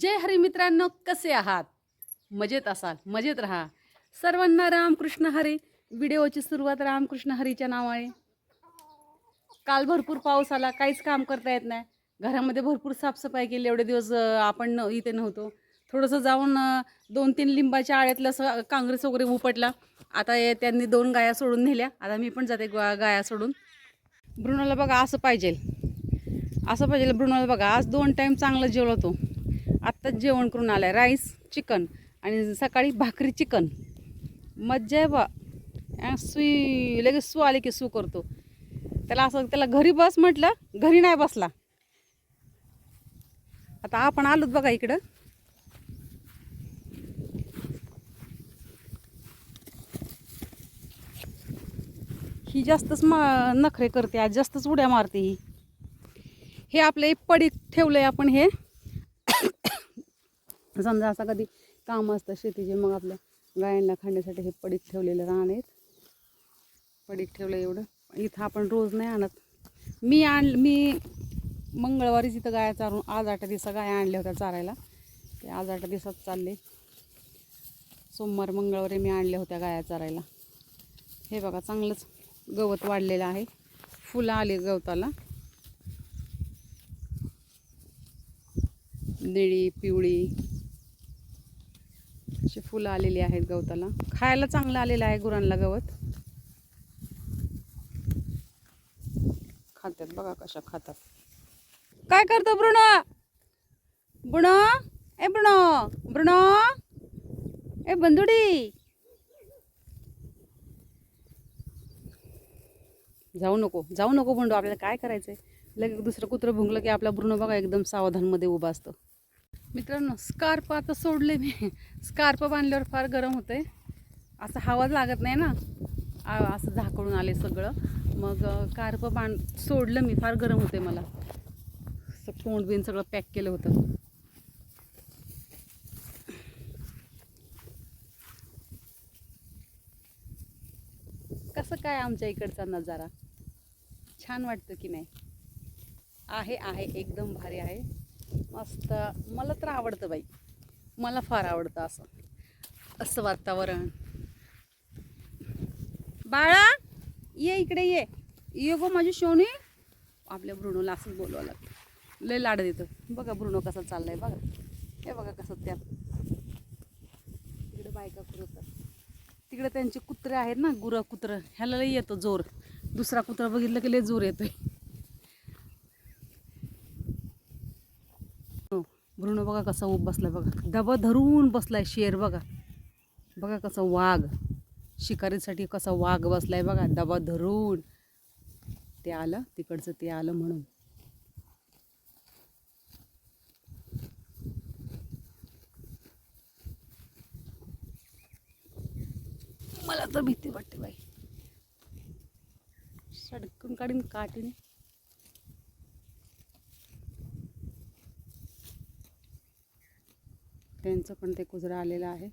जय हरी मित्रांनो कसे आहात? मजेत असाल मजेत राहा. सर्वांना रामकृष्ण हरी. व्हिडिओची सुरुवात रामकृष्ण हरीच्या नावाने. काल भरपूर पाऊस आला काहीच काम करता येत नाही. घरामध्ये भरपूर साफसफाई केली एवढे दिवस आपण न- इथे नव्हतो. थोडंसं जाऊन दोन तीन लिंबाच्या आळ्यातलं असं काँग्रेस वगैरे उपटला. आता त्यांनी दोन गाया सोडून नेल्या. आता मी पण जाते गाया सोडून. ब्रुनोला बघा असं पाहिजे असं पाहिजे ब्रुनोला बघा. आज दोन टाईम चांगलं जेवलो तो. आत्ताच जेवण करून आलाय. राईस चिकन आणि सकाळी भाकरी चिकन मज्जा आहे बा. सुई लगेच सू आले की सू करतो. त्याला असं त्याला घरी बस म्हटलं घरी नाही बसला. आता आपण आलोत बघा इकडं. ही जास्तच मा नखरे करते आज जास्तच उड्या मारते ही. हे आपले ठेवलं ठेवलंय आपण हे. समजा असं कधी काम असतं शेतीचे मग आपल्या गायांना खाण्यासाठी हे पडीक ठेवलेलं रान आहेत. पडीक ठेवलं एवढं. इथं आपण रोज नाही आणत. मी आण मी मंगळवारीच इथं गाया चारून आज आठ दिवसा गाया आणल्या होत्या चारायला. ते आज आठ दिवसात चालले. सोमवार मंगळवारी मी आणल्या होत्या गाया चारायला. हे बघा चांगलंच गवत वाढलेलं आहे. फुलं आली गवताला. निळी पिवळी अशी फुलं आलेली आहेत गवताला. खायला चांगलं आलेलं आहे गुरांना गवत. खातात बघा कशा खातात. काय करतो ब्रुण? ब्रुण? ए ब्रुण ब्रुण? ए बंदुडी जाऊ नको जाऊ नको बंडू आपल्याला काय करायचंय? लगेच दुसरं कुत्रं भुंकलं की आपला ब्रुण बघा एकदम सावधानमध्ये उभा असतं. मित्रांनो स्कार्प आता सोडले मी. स्कार्प बांधल्यावर फार गरम होते असं हवाच लागत नाही ना. असं झाकळून आले सगळं. मग कार्प बांध सोडलं मी. फार गरम होते मला. असं तोंड बिन सगळं पॅक केलं होतं. कसं काय आमच्या इकडचा नजारा? छान वाटतं की नाही? आहे आहे. एकदम भारी आहे. मस्त. मला तर आवडतं बाई. मला फार आवडतं असं. असं वातावरण. बाळा ये इकडे ये. ये गो माझी शोणी. आपल्या ब्रुणोला असंच बोलवावं लागतं. लय लाड देतं. बघा भ्रुणो कसा चाललाय बघा. हे बघा कसं त्या तिकडे बायका कुरतात तिकडे त्यांचे कुत्रे आहेत ना गुरं कुत्रं. ह्याला लय येतो जोर. दुसरा कुत्रा बघितलं की लय जोर येतोय. हो, बघा कसा उभ बसलाय बघा. डबा धरून बसलाय शेर बघा. बघा कसा वाघ. शिकारीसाठी कसा वाघ बसलाय बघा. डबा धरून. ते आलं तिकडचं ते आलं म्हणून. मला तर भीती वाटते बाई. सडकून काढीन काठीने. त्यांचं पण ते कुजरा आलेलं आहे.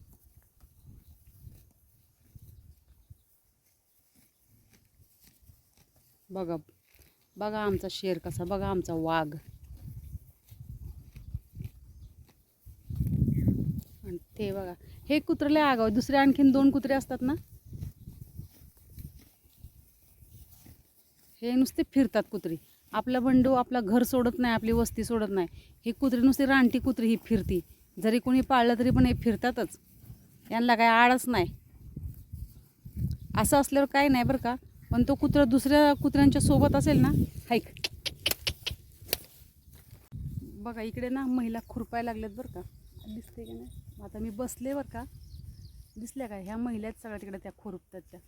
बघा बघा आमचा शेर कसा बघा आमचा वाघ. आणि ते बघा हे कुत्रले लय आगाव दुसरे आणखीन दोन कुत्रे असतात ना? हे नुसते फिरतात कुत्री. आपला बंडू आपला घर सोडत नाही आपली वस्ती सोडत नाही. हे कुत्री नुसती रानटी कुत्री ही फिरती. जरी कुणी पाळलं तरी पण हे फिरतातच. यांना काय आळच नाही. असं असल्यावर काय नाही बरं का. पण तो कुत्रा दुसऱ्या कुत्र्यांच्या सोबत असेल ना हाईक. बघा इकडे ना महिला खुरपायला लागल्यात बरं का. दिसते का नाही? आता मी बसले बरं का. दिसल्या का ह्या महिला आहेत सगळ्या तिकडे त्या खुरपतात त्या.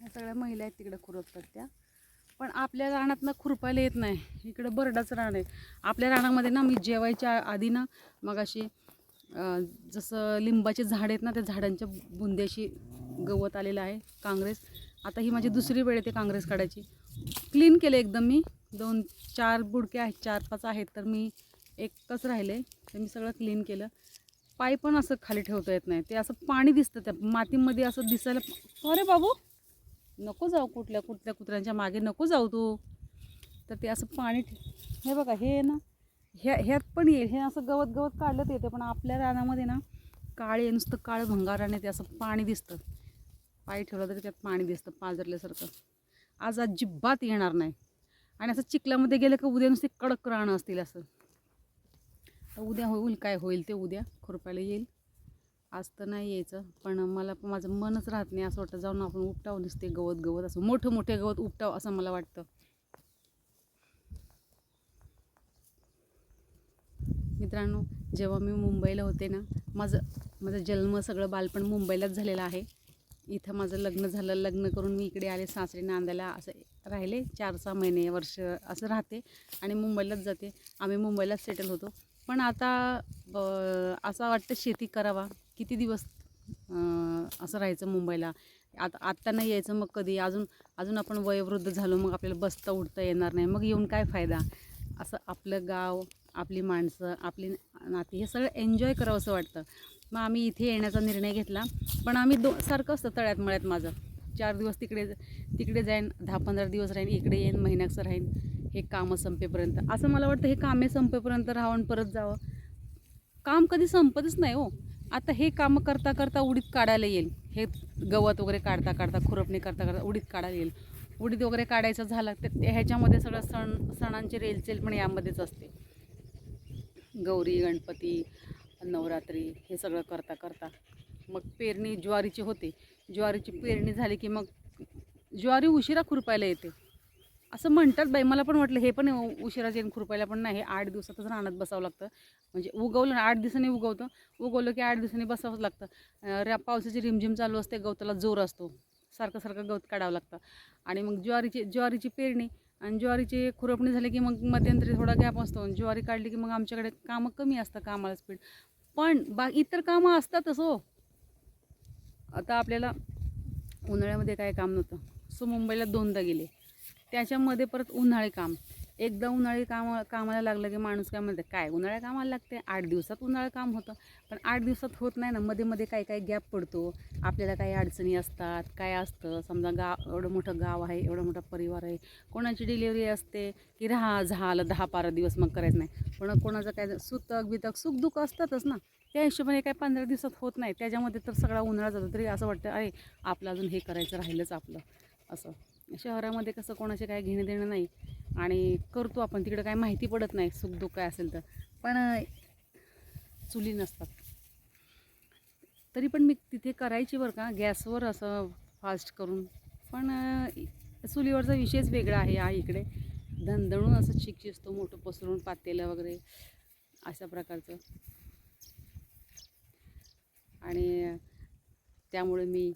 ह्या सगळ्या महिला आहेत तिकडे खुरपतात त्या. पण आपल्या रानातनं खुरपायला येत नाही. इकडं बरडाचं रान आहे. आपल्या रानामध्ये ना मी जेवायच्या आधी ना मग अशी जसं लिंबाचे झाड आहेत ना त्या झाडांच्या बुंद्याशी गवत आलेलं आहे काँग्रेस. आता ही माझी दुसरी वेळ येते काँग्रेस काढायची. क्लीन केलं एकदम मी. दोन चार बुडके आहेत चार पाच आहेत तर मी एकच राहिले. तर मी सगळं क्लीन केलं. पाय पण असं खाली ठेवता येत नाही. ते असं पाणी दिसतं त्या मातीमध्ये असं दिसायला. अरे बाबू! नको जाऊ कुठल्या कुठल्या कुत्र्यांच्या मागे नको जाऊ तू. तर ते असं पाणी ठे- हे बघा हे ना ह्या ह्यात पण येईल. हे असं गवत गवत काढलं तर येते पण आपल्या रानामध्ये ना काळे नुसतं काळं भंगाराने ते असं पाणी दिसतं. पाय ठेवलं तरी त्यात पाणी दिसतं पाजरल्यासारखं. आज अजिबात येणार नाही. आणि असं चिखलामध्ये गेलं का उद्या नुसते कडक राणं असतील असं. तर उद्या होईल काय होईल ते उद्या खुरपायला येईल. आज तर नाही यायचं. पण मला माझं मनच राहत नाही असं वाटतं. जाऊन आपण उपटावं दिसते गवत गवत असं. मोठं मोठे गवत उपटावं असं मला वाटतं. मित्रांनो जेव्हा मी मुंबईला होते ना माझं माझं जन्म सगळं बालपण मुंबईलाच झालेलं आहे. इथं माझं लग्न झालं. लग्न करून मी इकडे आले सासरी नांदायला. असं राहिले चार सहा महिने वर्ष असं राहते आणि मुंबईलाच जाते. आम्ही मुंबईलाच सेटल होतो. पण आता असं वाटतं शेती करावा. किती दिवस असं राहायचं मुंबईला? आता आत्ता नाही यायचं मग कधी? अजून अजून आपण वयोवृद्ध झालो मग आपल्याला बसता उठता येणार नाही. मग येऊन काय फायदा? असं आपलं गाव आपली माणसं आपली नाती हे सगळं एन्जॉय करावं असं वाटतं. मग आम्ही इथे येण्याचा निर्णय घेतला. पण आम्ही दो सारखं असतं तळ्यात मळ्यात माझं. चार दिवस तिकडे तिकडे जाईन दहा पंधरा दिवस राहीन इकडे येईन महिन्याचं राहीन. हे कामं संपेपर्यंत. असं मला वाटतं हे कामे संपेपर्यंत राहावं परत जावं. काम कधी संपतच नाही हो. आता हे कामं करता करता उडीद काढायला येईल. हे गवत वगैरे काढता काढता खुरपणी करता करता उडीत काढायला येईल. उडीद वगैरे काढायचं झालं तर ते- ह्याच्यामध्ये सगळं सण सणांची रेलचेल पण यामध्येच असते. गौरी गणपती नवरात्री हे सगळं करता करता मग पेरणी ज्वारीची होते. ज्वारीची पेरणी झाली की मग ज्वारी उशिरा खुरपायला येते. असं म्हणतात बाई मला पण वाटलं हे पण उशिराच उशिरा खुरपायला पण नाही हे आठ दिवसातच रानात बसावं लागतं. म्हणजे उगवलं ना आठ दिवसांनी उगवतं उगवलं की आठ दिवसांनी बसावंच लागतं. अं, पावसाची रिमझिम चालू असते गवताला जोर असतो. सारखं सारखं गवत काढावं लागतं. आणि मग ज्वारीची ज्वारीची पेरणी आणि ज्वारीची खुरपणी झाली की मग मध्यंतरी थोडा गॅप असतो आणि ज्वारी काढली की मग आमच्याकडे कामं कमी असतं कामाला स्पीड पण बा इतर कामं असतातच हो. आता आपल्याला उन्हाळ्यामध्ये काय काम नव्हतं. सो मुंबईला दोनदा गेले. त्याच्यामध्ये परत उन्हाळी काम. एकदा उन्हाळी काम कामाला लागलं की माणूस काय म्हणते काय उन्हाळ्या कामाला लागते? आठ दिवसात उन्हाळं काम होतं. पण आठ दिवसात होत नाही ना. मध्ये मध्ये काही काही गॅप पडतो. आपल्याला काही अडचणी असतात. काय असतं? समजा गाव एवढं मोठं गाव आहे एवढा मोठा परिवार आहे. कोणाची डिलिव्हरी असते की राहा झालं दहा बारा दिवस मग करायचं नाही. पण कोणाचं काय सुतक बितक सुखदुःख असतातच ना. त्या हिशोबाने काय पंधरा दिवसात होत नाही. त्याच्यामध्ये तर सगळा उन्हाळा जातो. तरी असं वाटतं अरे आपलं अजून हे करायचं राहिलंच आपलं. असं. शहरामध्ये कसं कोणाचे काय घेणं देणं नाही आणि करतो आपण तिकडं काय माहिती पडत नाही सुखदुःख काय असेल तर. पण चुली नसतात. तरी पण मी तिथे करायची बरं का गॅसवर असं फास्ट करून. पण चुलीवरचा विषयच वेगळा आहे हा इकडे. दणदणून असं चिक शिजतो मोठं पसरून पातेलं वगैरे अशा प्रकारचं. आणि त्यामुळे मी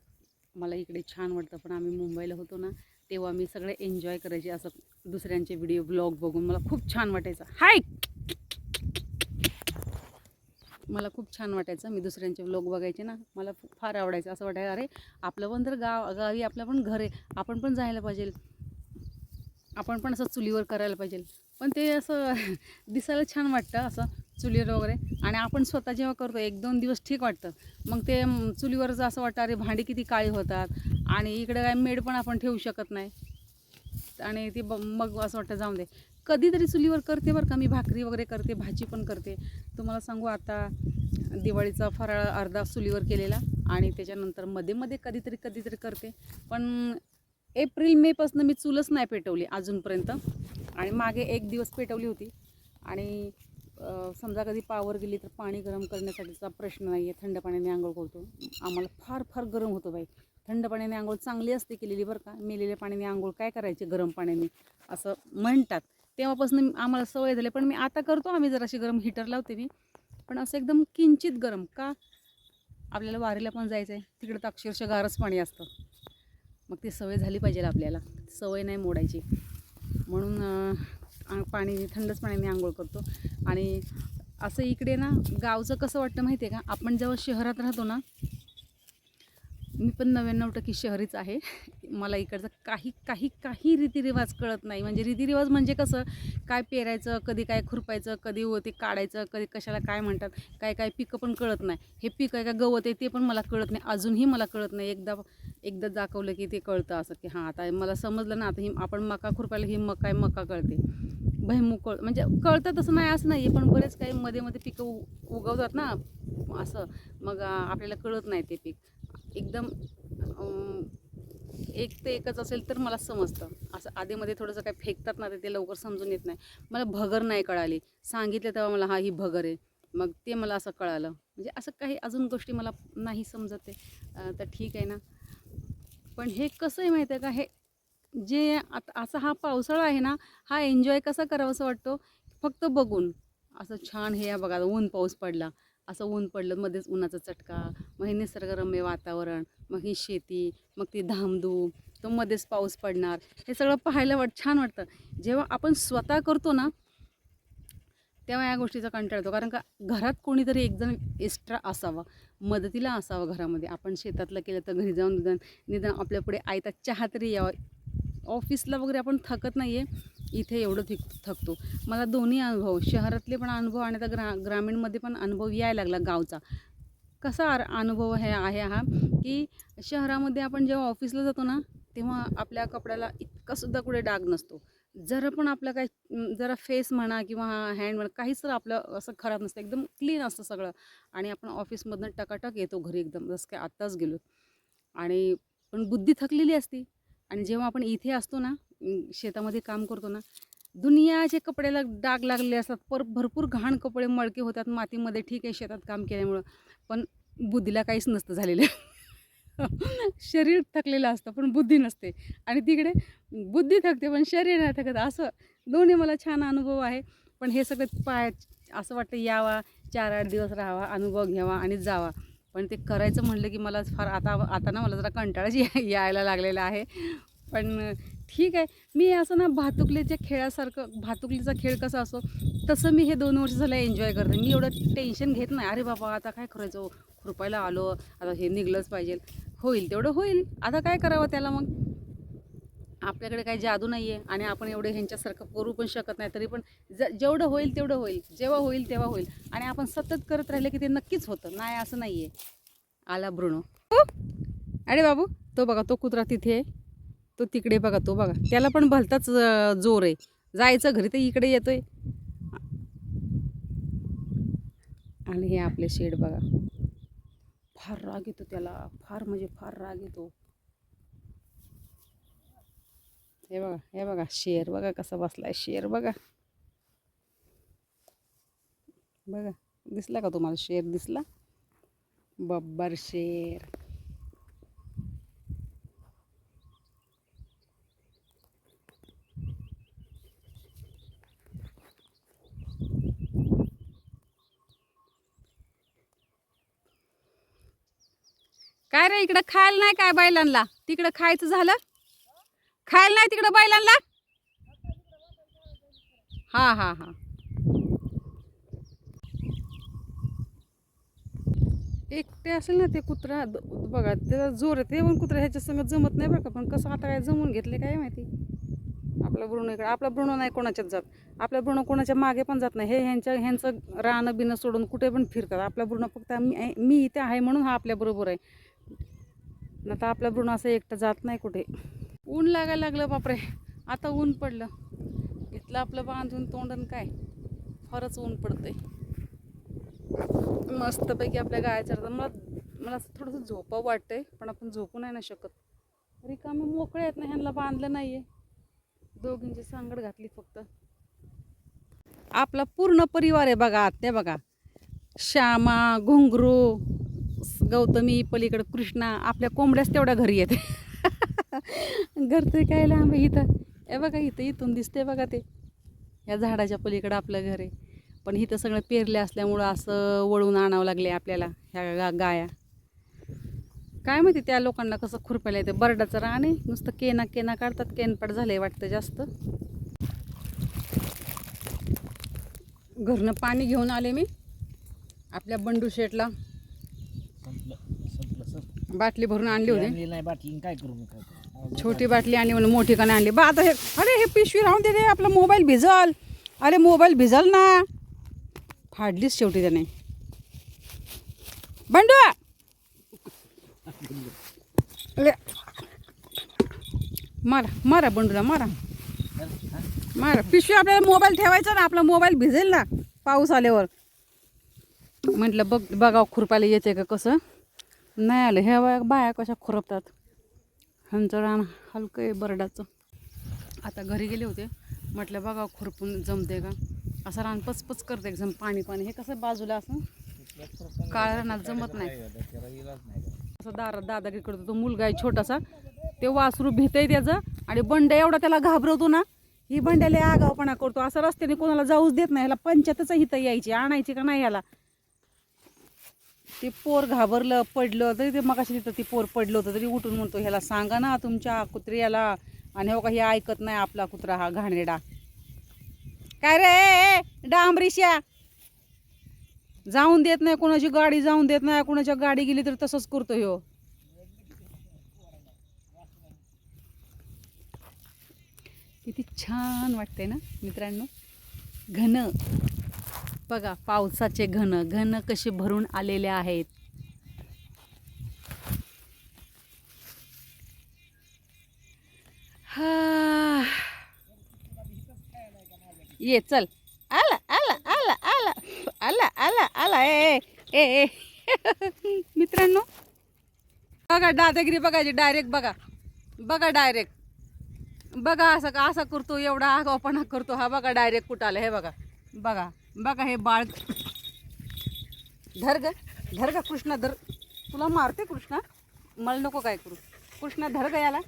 मला इकडे छान वाटतं पण आम्ही मुंबईला होतो ना तेव्हा मी सगळे एन्जॉय करायचे असं दुसऱ्यांचे व्हिडिओ ब्लॉग बघून. मला खूप छान वाटायचं. हाय! मला खूप छान वाटायचं. मी दुसऱ्यांचे ब्लॉग बघायचे ना. मला फार आवडायचं. असं वाटायचं अरे आपलं पण तर गाव गावी आपलं पण घर आहे. आपण पण जायला पाहिजे. आपण पण असं चुलीवर करायला पाहिजे. पण ते असं दिसायला छान वाटतं असं. चुलीवर वगैरे. आणि आपण स्वतः जेव्हा करतो एक दोन दिवस ठीक वाटतं. मग ते चुलीवरच असं वाटतं अरे भांडी किती काळी होतात. आणि इकडे काय मेड पण आपण ठेवू शकत नाही. आणि ती ब मग असं वाटतं जाऊन दे. कधीतरी चुलीवर करते बरं का. मी भाकरी वगैरे करते भाजी पण करते. तुम्हाला सांगू आता दिवाळीचा फराळ अर्धा चुलीवर केलेला. आणि त्याच्यानंतरमध्ये मध्ये कधीतरी कधीतरी करते. पण एप्रिल मेपासून मी चूलच नाही पेटवली अजूनपर्यंत. आणि मागे एक दिवस पेटवली होती. आणि समजा कधी पावर गेली तर पाणी गरम करण्यासाठीचा प्रश्न नाही आहे थंड पाण्याने आंघोळ करतो. आम्हाला फार फार गरम होतं बाई. थंड पाण्याने आंघोळ चांगली असते केलेली बरं का. मेलेल्या पाण्याने आंघोळ काय करायची? गरम पाण्याने. असं म्हणतात. तेव्हापासून आम्हाला सवय झाली. पण मी आता करतो. आम्ही जराशी गरम हिटर लावते मी. पण असं एकदम किंचित गरम. का? आपल्याला वारीला पण जायचं आहे तिकडं तर अक्षरशः गारच पाणी असतं. मग ती सवय झाली पाहिजे आपल्याला. सवय नाही मोडायची. म्हणून पाणी थंडच पाण्याने आंघोळ करतो. आणि असं इकडे ना गावचं कसं वाटतं माहिती आहे का? आपण जेव्हा शहरात राहतो ना मी पण नव्याण्णव टक्के शहरीच आहे. मला इकडचं काही काही काही रीतिरिवाज कळत नाही. म्हणजे रीतिरिवाज म्हणजे कसं? काय पेरायचं कधी काय खुरपायचं कधी ते काढायचं कधी कशाला काय म्हणतात काय काय पिकं पण कळत नाही. हे पीक आहे का गवत आहे ते पण मला कळत नाही. अजूनही मला कळत नाही. एकदा एकदा दाखवलं की ते कळतं असं की हां आता मला समजलं ना आता ही आपण मका खुरपायला ही मका आहे मका कळते. भैमुकळ म्हणजे कळतं तसं नाही असं नाही पण बरेच काही मध्ये मध्ये पिकं उ उगवतात ना असं. मग आपल्याला कळत नाही ते पीक. एकदम एक ते एकच असेल तर मला समजतं. असं आधीमध्ये थोडंसं काही फेकतात ना ते लवकर समजून येत नाही. मला भगर नाही कळाली. सांगितलं तेव्हा मला हा ही भगर आहे. मग ते मला असं कळालं. म्हणजे असं काही अजून गोष्टी मला नाही समजत आहे. तर ठीक आहे ना. पण हे कसं आहे माहीत आहे का? हे जे आता असा हा पावसाळा आहे ना हा एन्जॉय कसा करावा असं वाटतो? फक्त बघून. असं छान हे बघा ऊन पाऊस पडला. असं ऊन पडलं मध्येच उन्हाचा चटका मग हे निसर्गरम्य वातावरण मग ही शेती मग ती धामधूम तो मध्येच पाऊस पडणार. हे सगळं पाहायला वाट छान वाटतं. जेव्हा आपण स्वतः करतो ना तेव्हा या गोष्टीचा कंटाळतो कारण का घरात कोणीतरी एकजण एक्स्ट्रा असावा. मदतीला असावं घरामध्ये. आपण शेतातलं केलं तर घरी जाऊन निदान निदान आपल्यापुढे आयता चहा तरी यावा. ऑफिसला वगैरे आपण थकत नाही आहे इथे एवढं थिक थकतो. मला दोन्ही अनुभव शहरातले पण अनुभव आणि आता ग्रा ग्रामीणमध्ये पण अनुभव यायला लागला गावचा. कसा आर- अनुभव हे आहे हा की शहरामध्ये आपण जेव्हा ऑफिसला जातो ना तेव्हा आपल्या कपड्याला इतकासुद्धा कुठे डाग नसतो. जरा पण आपलं काय जरा फेस म्हणा किंवा हँड म्हणा काहीच तर आपलं असं खराब नसतं. एकदम क्लीन असतं सगळं. आणि आपण ऑफिसमधनं टकाटक येतो घरी एकदम जसं काय आत्ताच गेलो. आणि पण बुद्धी थकलेली असती. आणि जेव्हा आपण इथे असतो ना शेतामध्ये काम करतो ना दुनियाचे कपड्याला डाग लागले असतात पर भरपूर घाण कपडे मळके होतात मातीमध्ये ठीक आहे शेतात काम केल्यामुळं पण बुद्धीला काहीच नसतं झालेलं. शरीर थकलेलं असतं पण बुद्धी नसते. आणि तिकडे बुद्धी थकते पण शरीर नाही थकत असं दोन्ही मला छान अनुभव आहे. पण हे सगळं पाय असं वाटतं यावा चार आठ दिवस राहावा अनुभव घ्यावा आणि जावा. पण ते करायचं म्हणलं की मला फार आता आता ना मला जरा कंटाळाच यायला लागलेला आहे. पण ठीक आहे. मी असं ना भातुकलीच्या खेळासारखं भातुकलीचा खेळ कसा असो तसं मी हे दोन वर्ष झालं एन्जॉय करते. मी एवढं टेन्शन घेत नाही. अरे बाबा आता काय करायचं? खुरपायला आलो. आता हे निघलंच पाहिजे. होईल तेवढं होईल. आता काय करावं त्याला मग? आपल्याकडे काही जादू नाही आहे आणि आपण एवढं ह्यांच्यासारखं करू पण शकत नाही तरी पण ज जेवढं होईल तेवढं होईल. जेव्हा होईल तेव्हा होईल. आणि आपण सतत करत राहिलं की ते नक्कीच होतं. नाही असं नाही आहे आला ब्रुनो अरे बाबू तो बघा तो कुत्रा तिथे आहे. तो तिकडे बघा तो बघा. त्याला पण भलताच जोर आहे. जायचं घरी तर इकडे येतोय. आणि हे आपले शेड बघा. फार राग येतो त्याला. फार म्हणजे फार राग येतो. हे बघा हे बघा शेर बघा कसा बसलाय शेर बघा. बघा दिसला का तुम्हाला शेर? दिसला? बब्बर शेर. काय रे इकडं खायला नाही काय बैलांना तिकडं खायचं झालं? खायला नाही तिकडं बैलांना? हा हा हा. एकटे असेल ना ते कुत्रा द- बघा त्याचा जोर आहे. ते पण कुत्रा ह्याच्या संग जमत नाही बरं का. पण कसं आता काय जमून घेतले काय माहिती? आपला भ्रूण इकडे आपला भ्रूण नाही कोणाच्याच जात. आपला भ्रूण कोणाच्या मागे पण जात नाही. हे ह्यांच्या ह्यांचं रानं बिनं सोडून कुठे पण फिरतात. आपला भ्रूण फक्त मी मी इथे आहे म्हणून हा आपल्याबरोबर आहे. आता आपला भ्रूण असं एकटं जात नाही कुठे. ऊन लागायला लागलं बापरे. आता ऊन पडलं. इथलं आपलं बांधून तोंडन काय? फारच ऊन पडतंय. मस्तपैकी आपल्या गायच्या मला मला असं थोडंसं झोपावं वाटतंय पण आपण झोपू नाही ना शकत. रिकामे मोकळे आहेत ना ह्यांना बांधलं नाही आहे दोघींची सांगड घातली फक्त. आपला पूर्ण परिवार आहे बघा ते बघा. श्यामा घुंगरू गौतमी पलीकडं कृष्णा आपल्या कोंबड्याच तेवढ्या घरी येते. घरचे काय लांब इथं. हे बघा इथं इथून दिसते बघा ते. या झाडाच्या पलीकडं आपलं घर आहे. पण इथं सगळं पेरले असल्यामुळं असं वळून आणावं लागले आपल्याला ह्या गा गाया. काय माहिती त्या लोकांना कसं खुरपायला येतं. बरडाचं रान आहे. नुसतं केना केना काढतात. केनपट झालंय वाटतं जास्त. घरनं पाणी घेऊन आले मी. आपल्या बंडू शेटला बाटली भरून आणली होती. बाटली काय करू? छोटी बाटली आणि म्हणून मोठी का नाही आणली. बा आता हे अरे हे पिशवी राहून दे रे आपला मोबाईल भिजल. अरे मोबाईल भिजल ना. फाडलीच शेवटी त्याने. बंडू! अरे मारा मारा बंडूला मारा. मारा. पिशवी आपल्याला मोबाईल ठेवायचा ना आपला मोबाईल भिजेल ना पाऊस आल्यावर. म्हटलं बघ बघा खुरपायला येते का कसं? नाही आलं. ह्या बाया कशा खुरपतात? ह्यांचं रान हलकं आहे बरडाचं. आता घरी गेले होते. म्हटलं बघा खुरपून जमते का? असं रान पचपच करते एकदम पाणी पाणी. हे कसं बाजूला असं काळ्या रानात जमत नाही. असं दारात दादागिरी तो मुलगा आहे छोटासा. ते वासरू भीतय त्याचं आणि बंड्या एवढा त्याला घाबरवतो ना ही बंड्याला आगावपणा करतो. असं रस्त्याने कोणाला जाऊच देत नाही. ह्याला पंचायतच इथं यायची आणायची का नाही याला ते पोर घाबरलं पडलं तरी ते मगाशी तिथं ती पोर पडलं होतं तरी उठून म्हणतो ह्याला सांगा ना तुमच्या कुत्र्याला आणि हो का हे ऐकत नाही आपला कुत्रा हा घाणेरडा. काय रे डांबरीशा जाऊन देत नाही कोणाची गाडी जाऊन देत नाही कोणाच्या गाडी गेली तर तसंच करतो ह्यो. किती छान वाटतंय ना मित्रांनो. घन. बघा पावसाचे घन घन कसे भरून आलेले आहेत. हा. ये चल. आला आला आला आला. आला आला आला. ए ए ए मित्रांनो बघा दादागिरी बघायची डायरेक्ट बघा. बघा डायरेक्ट बघा असं का असा करतो एवढा आगावपणा करतो. हा बघा डायरेक्ट कुठं आलं हे बघा. बघा. बघा हे बाळ. धर ग धर ग कृष्णा धर. तुला मारते कृष्णा. मला नको काय करू. कृष्णा धर ग याला.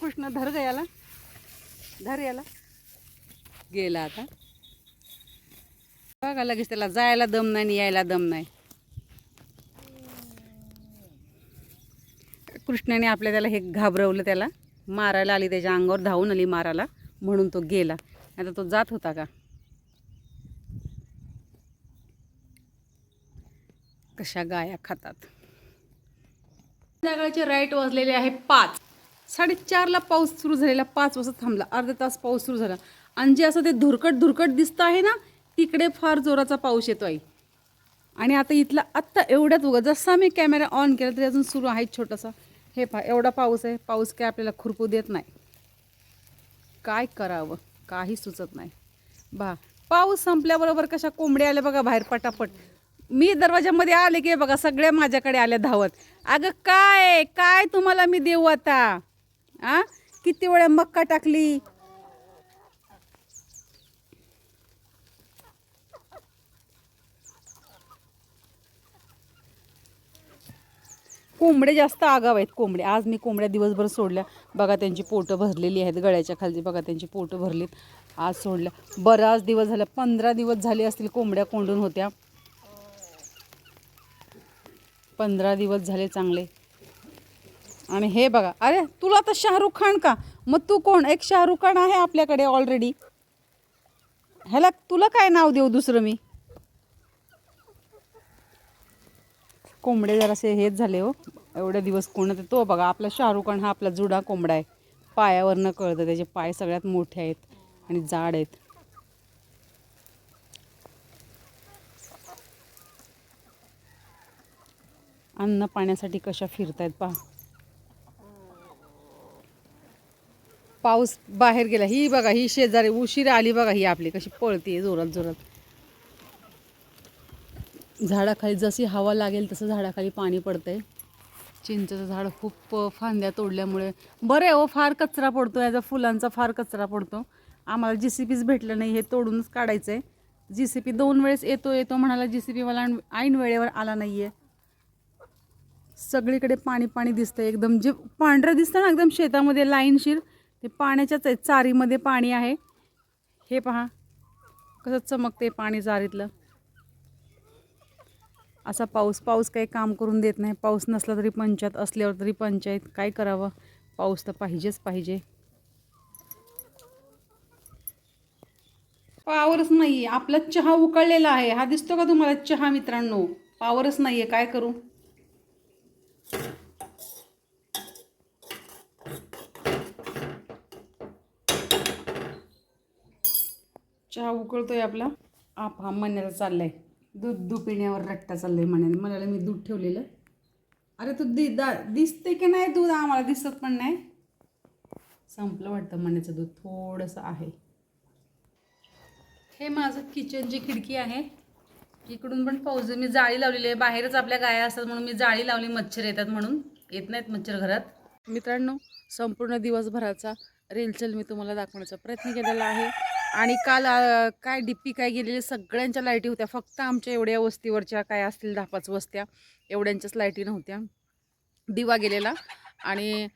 कृष्णा धर ग याला. धर याला. गेला आता. बघा लगेच त्याला जायला दम नाही आणि यायला दम नाही. कृष्णाने आपल्या त्याला हे घाबरवलं त्याला. मारायला आली त्याच्या अंगावर धावून आली मारायला. म्हणून तो गेला. आता तो जात होता का? कशा गाया खातात. संध्याकाळचे राईट वाजलेले आहे पाच. साडेचारला पाऊस सुरू झालेला पाच वाजता थांबला अर्धा तास पाऊस सुरू झाला. आणि जे असं ते धुरकट धुरकट दिसतं आहे ना तिकडे फार जोराचा पाऊस येतो आहे आणि आता इथला आत्ता एवढ्यात उगा जसा मी कॅमेरा ऑन केला तरी अजून सुरू आहे छोटासा. हे पहा एवढा पाऊस आहे पाऊस काय आपल्याला खुरपू देत नाही. काय करावं काही सुचत नाही. बा पाऊस संपल्याबरोबर कशा कोंबड्या आल्या बघा बाहेर पटापट. मी दरवाजामध्ये आले की बघा सगळ्या माझ्याकडे आल्या धावत. अगं काय? काय तुम्हाला मी देऊ आता? आ? किती वेळा मक्का टाकली? कोंबडे जास्त आगाव आहेत कोंबडे. आज मी कोंबड्या दिवसभर सोडल्या. बघा त्यांची पोटं भरलेली आहेत गळ्याच्या खालची बघा त्यांची पोटं भरलीत. आज सोडल्या. बराच दिवस झाला पंधरा दिवस झाले असतील कोंबड्या कोंडून होत्या. पंधरा दिवस झाले चांगले. आणि हे बघा अरे तुला तर शाहरुख खान का? मग तू कोण? एक शाहरुख खान आहे आपल्याकडे ऑलरेडी ह्याला तुला काय नाव देऊ दुसरं मी? कोंबडे जरासे हेच झाले हो. एवढे दिवस कोण तो बघा आपला शाहरुख खान हा आपला जुडा कोंबडा आहे. पायावरनं कळतं त्याचे पाय सगळ्यात मोठे आहेत आणि जाड आहेत. अन्न पाण्यासाठी कशा फिरतायत पहा. पाऊस बाहेर गेला. ही बघा ही शेजारी उशिरा आली बघा ही आपली कशी पळते जोरात जोरात. झाडाखाली जशी हवा लागेल तसं झाडाखाली पाणी पडतंय. चिंचेचं झाड खूप फांद्या तोडल्यामुळे. बरं आहे हो फार कचरा पडतो याचा फुलांचा फार कचरा पडतो. आम्हाला जी सी पीच भेटलं नाही हे तोडूनच काढायचं आहे जी सी पी दोन वेळेस येतो येतो म्हणाला जी सी पी मला ऐन वेळेवर आला नाही आहे सगळीकडे पाणी पाणी दिसतं एकदम. जे पांढरं दिसतं ना एकदम शेतामध्ये लाईनशीर ते पाण्याच्याच आहे चारीमध्ये पाणी आहे. हे पहा कसं चमकते पाणी चारीतलं. असा पाऊस पाऊस काही काम करून देत नाही. पाऊस नसला तरी पंचायत असल्यावर तरी पंचायत. काय करावं? पाऊस तर पाहिजेच पाहिजे. पावरच नाही आपला चहा उकळलेला आहे. हा दिसतो का तुम्हाला चहा मित्रांनो? पावरच नाही आहे काय करू? चहा उकळतोय आपला. आप हा मण्याला चाललाय. दूध दूध पिण्यावर रट्टा चाललाय म्हणाले मनाला मी दूध ठेवलेलं. अरे तू दि दा दिसते की नाही दूध? आम्हाला दिसत पण नाही. संपलं वाटतं मण्याचं दूध. थोडंसं आहे. हे माझं किचनची खिडकी आहे. इकडून पण पाऊस मी जाळी लावलेली आहे. बाहेरच आपल्या गाया असतात म्हणून मी जाळी लावली. मच्छर येतात म्हणून. येत नाहीत मच्छर घरात. मित्रांनो संपूर्ण दिवसभराचा रेलचल मी तुम्हाला दाखवण्याचा प्रयत्न केलेला आहे. आणि काल काय डिप्पी काय गेलेले सगळ्यांच्या लाईटी होत्या. फक्त आमच्या एवढ्या वस्तीवरच्या काय असतील दहा पाच वस्त्या एवढ्यांच्याच लाईटी नव्हत्या. दिवा गेलेला आणि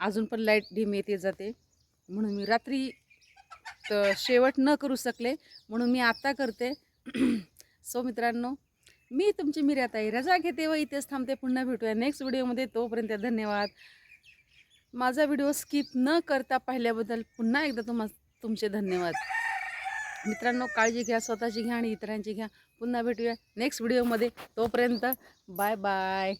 अजून पण लाइट ढिम येते जाते. म्हणून मी रात्री तर शेवट न करू शकले. म्हणून मी आता करते. सो मित्रांनो मी तुमची मिर्याताई. रजा घेते व इथेच थांबते. पुन्हा भेटूया नेक्स्ट व्हिडिओमध्ये. तोपर्यंत धन्यवाद. माझा व्हिडिओ स्किप न करता पाहिल्याबद्दल पुन्हा एकदा तुम्हा तुमचे धन्यवाद. मित्रांनो काळजी घ्या स्वतःची घ्या आणि इतरांची घ्या. पुन्हा भेटूया नेक्स्ट व्हिडिओमध्ये तोपर्यंत बाय बाय